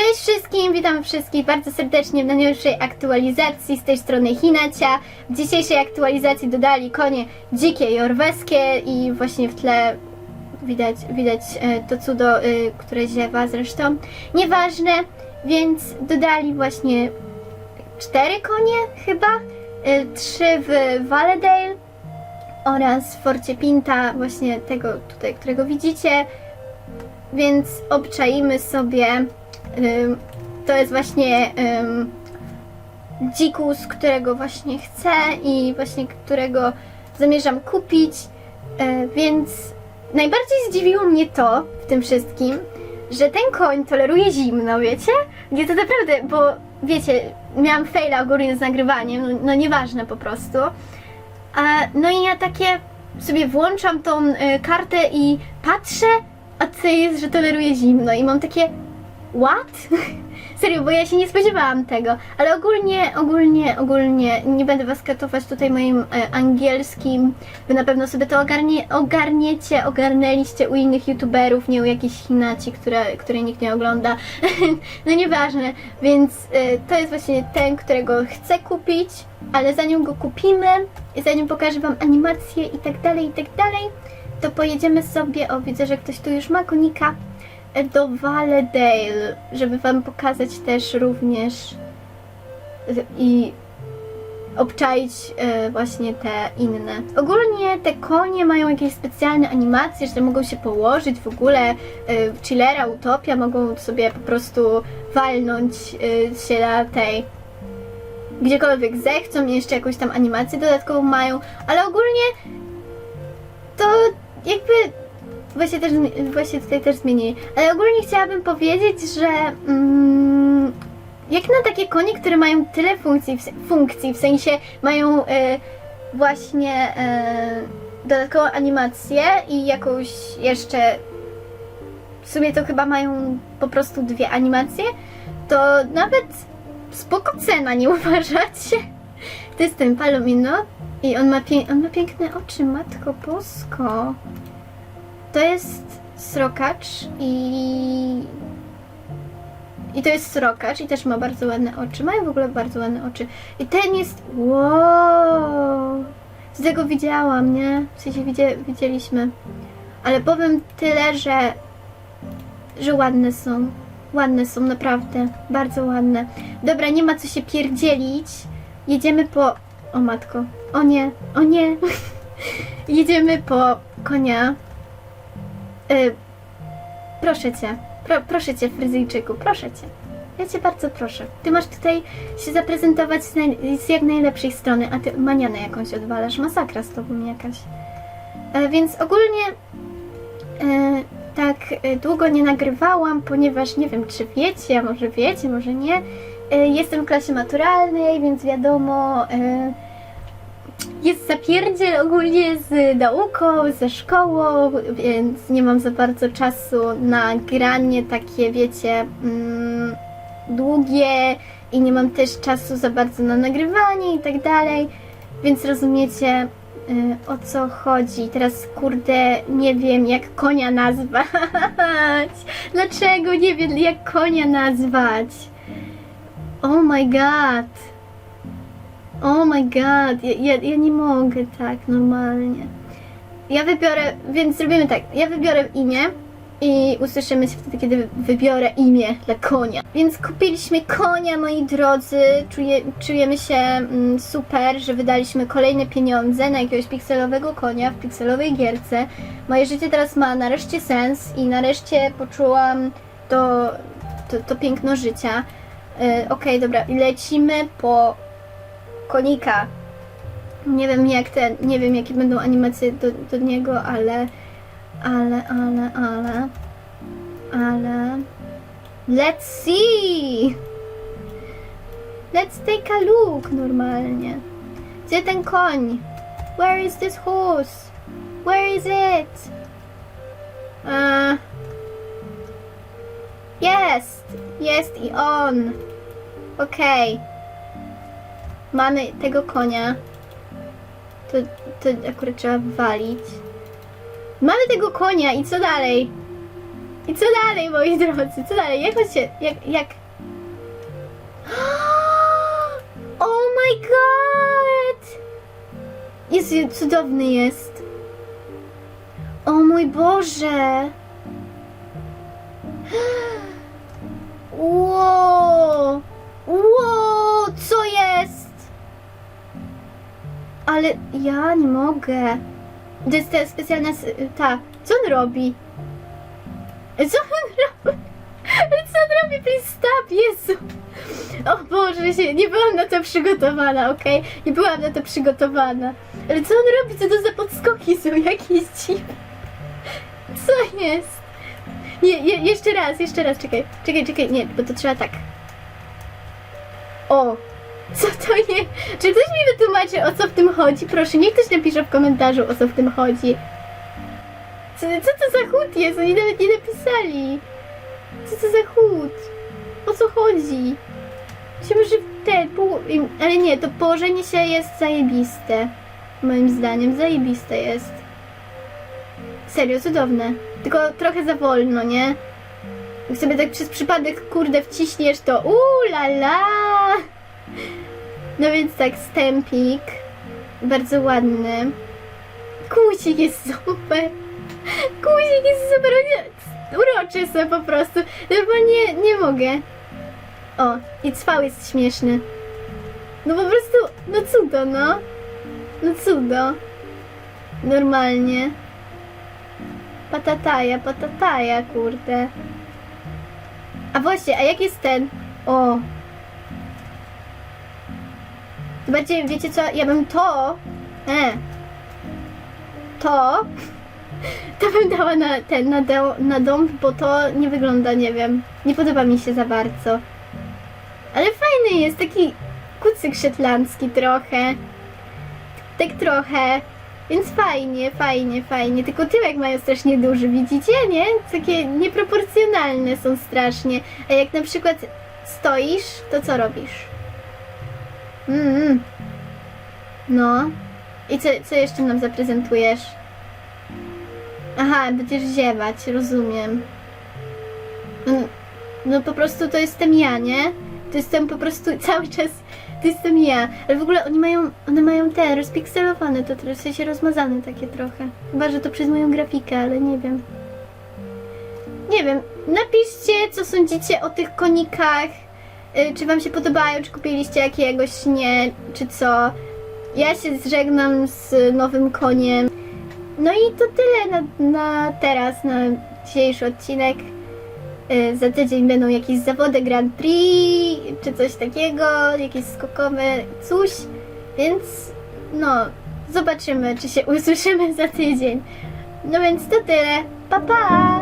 Cześć wszystkim, witam wszystkich bardzo serdecznie w najnowszej aktualizacji z tej strony Hinacia. W dzisiejszej aktualizacji dodali konie dzikie i orweskie i właśnie w tle widać, widać e, to cudo, e, które ziewa zresztą. Nieważne, więc dodali właśnie cztery konie chyba, e, trzy w Valedale oraz w Forcie Pinta, właśnie tego tutaj, którego widzicie. Więc obczaimy sobie. To jest właśnie dzikus, którego właśnie chcę i właśnie którego zamierzam kupić. E, więc najbardziej zdziwiło mnie to w tym wszystkim, że ten koń toleruje zimno, wiecie? Nie, to naprawdę, bo wiecie, miałam faila ogólnie z nagrywaniem, no, no nieważne po prostu. A, no i ja takie sobie włączam tą y, kartę i patrzę, a co jest, że toleruje zimno i mam takie what? Serio, bo ja się nie spodziewałam tego, ale ogólnie, ogólnie, ogólnie nie będę was katować tutaj moim e, angielskim. Wy na pewno sobie to ogarnie, ogarniecie, ogarnęliście u innych youtuberów, nie u jakichś Hinaci, które, które nikt nie ogląda. no nieważne, więc e, to jest właśnie ten, którego chcę kupić, ale zanim go kupimy, zanim pokażę wam animację i tak dalej, i tak dalej, to pojedziemy sobie, o widzę, że ktoś tu już ma konika, do Valedale, żeby wam pokazać też również i obczaić e, właśnie te inne. Ogólnie te konie mają jakieś specjalne animacje, że mogą się położyć w ogóle e, chillera, utopia, mogą sobie po prostu walnąć e, się na tej gdziekolwiek zechcą jeszcze jakąś tam animację dodatkową mają, ale ogólnie to jakby właśnie, też, właśnie tutaj też zmienili. Ale ogólnie chciałabym powiedzieć, że mm, jak na takie konie, które mają tyle funkcji, funkcji, w sensie mają e, właśnie e, dodatkową animację i jakąś jeszcze w sumie to chyba mają po prostu dwie animacje, to nawet spoko cena, nie uważacie? To jest ten Palomino i on ma, on ma piękne oczy, matko bosko. To jest srokacz i... I to jest srokacz i też ma bardzo ładne oczy. Mają w ogóle bardzo ładne oczy. I ten jest... Wow! Z tego widziałam, nie? W sensie widzie, widzieliśmy. Ale powiem tyle, że... Że ładne są. Ładne są, naprawdę. Bardzo ładne. Dobra, nie ma co się pierdzielić. Jedziemy po... O matko. O nie, o nie. Jedziemy po konia. Y, proszę cię. Pro, proszę cię, Fryzyjczyku, proszę cię. Ja cię bardzo proszę. Ty masz tutaj się zaprezentować z, naj, z jak najlepszej strony, a ty manianę jakąś odwalasz. Masakra z tobą jakaś. E, więc ogólnie e, tak e, długo nie nagrywałam, ponieważ nie wiem, czy wiecie, może wiecie, może nie. Jestem w klasie maturalnej, więc wiadomo, jest zapierdziel ogólnie z nauką, ze szkołą, więc nie mam za bardzo czasu na granie takie, wiecie, mm, długie i nie mam też czasu za bardzo na nagrywanie i tak dalej, więc rozumiecie y, o co chodzi. Teraz kurde nie wiem jak konia nazwać. Dlaczego nie wiem jak konia nazwać? Oh my god. Oh my god, ja, ja, ja nie mogę tak normalnie. Ja wybiorę, więc zrobimy tak, ja wybiorę imię i usłyszymy się wtedy, kiedy wybiorę imię dla konia. Więc kupiliśmy konia, moi drodzy, Czuje, czujemy się mm, super, że wydaliśmy kolejne pieniądze na jakiegoś pikselowego konia w pikselowej gierce. Moje życie teraz ma nareszcie sens i nareszcie poczułam to, to, to piękno życia. Yy, Okej, dobra, lecimy po konika. Nie wiem jak te, nie wiem jakie będą animacje do, do niego, ale, ale, ale, ale, ale, let's see! Let's take a look normalnie. Gdzie ten koń? Where is this horse? Where is it? Uh, jest! Jest i on! Okej. Mamy tego konia. To, to akurat trzeba walić. Mamy tego konia i co dalej? I co dalej, moi drodzy? Co dalej? Jak on się... Jak... jak... Oh my god! Jest cudowny jest. O mój Boże! Ale ja nie mogę. To jest ta specjalna... ta... Co on robi? Co on robi? Co on robi? Please stop, Jezu! O Boże, się, nie byłam na to przygotowana, okej? Nie byłam na to przygotowana. Ale co on robi? Co to za podskoki są jakieś dziwne? Co jest? Nie, je, jeszcze raz, jeszcze raz, czekaj. Czekaj, czekaj, nie, bo to trzeba tak. O! Co to jest? Czy ktoś mi wytłumaczy, o co w tym chodzi? Proszę, niech ktoś napisze w komentarzu, o co w tym chodzi. Co, co to za chód jest? Oni nawet nie napisali. Co to za chód? O co chodzi? Myślę, że te pół... Ale nie, to położenie się jest zajebiste. Moim zdaniem, zajebiste jest. Serio, cudowne. Tylko trochę za wolno, nie? Jak sobie tak przez przypadek, kurde, wciśniesz, to uuu la la! No więc tak, stempik. Bardzo ładny. Kucik jest super. Kucik jest super. Uroczy są po prostu. Normalnie nie mogę. O, i cwał jest śmieszny. No po prostu, no cudo, no. No cudo. Normalnie. Patataja, patataja, kurde. A właśnie, a jak jest ten? O. Zobaczcie, wiecie co? Ja bym to... E. To... To bym dała na ten, na, do, na dom, bo to nie wygląda, nie wiem. Nie podoba mi się za bardzo. Ale fajny jest, taki kucyk szetlandzki trochę. Tak trochę. Więc fajnie, fajnie, fajnie. Tylko tyłek mają strasznie duży, widzicie, nie? Takie nieproporcjonalne są strasznie. A jak na przykład stoisz, to co robisz? Mm. No. I co, co jeszcze nam zaprezentujesz? Aha, będziesz ziewać, rozumiem. No, no po prostu to jestem ja, nie? To jestem po prostu cały czas, to jestem ja. Ale w ogóle oni mają, one mają te rozpikselowane, to trochę w sensie rozmazane takie trochę. Chyba, że to przez moją grafikę, ale nie wiem. Nie wiem, napiszcie co sądzicie o tych konikach. Y, Czy wam się podobają, czy kupiliście jakiegoś, nie, czy co. Ja się zżegnam z nowym koniem. No i to tyle na, na teraz, na dzisiejszy odcinek. Y, Za tydzień będą jakieś zawody Grand Prix, czy coś takiego, jakieś skokowe, coś. Więc no, zobaczymy, czy się usłyszymy za tydzień. No więc to tyle. Pa pa!